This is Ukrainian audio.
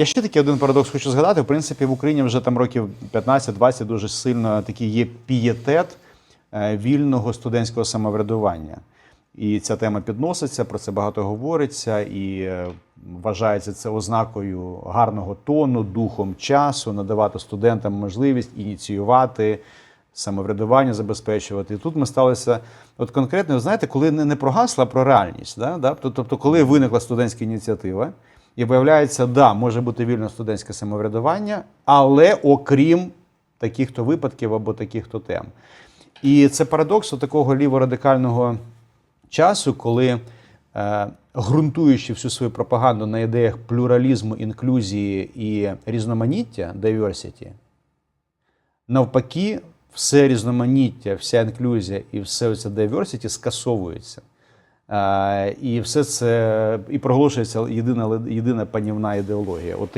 Я ще такий один парадокс хочу згадати. В принципі, в Україні вже там років 15-20 дуже сильно такий є пієтет е, вільного студентського самоврядування. І ця тема підноситься, про це багато говориться, і е, вважається це ознакою гарного тону, духом часу, надавати студентам можливість ініціювати самоврядування, забезпечувати. І тут ми сталися от конкретно, знаєте, коли не, про гасла, а про реальність. Да? Тобто, коли виникла студентська ініціатива, і виявляється, да, може бути вільне студентське самоврядування, але окрім таких-то випадків або таких-то тем. І це парадокс такого ліворадикального часу, коли, е, ґрунтуючи всю свою пропаганду на ідеях плюралізму, інклюзії і різноманіття, diversity, навпаки, все різноманіття, вся інклюзія і все це diversity скасовується. І все це і проголошується єдина, єдина панівна ідеологія. От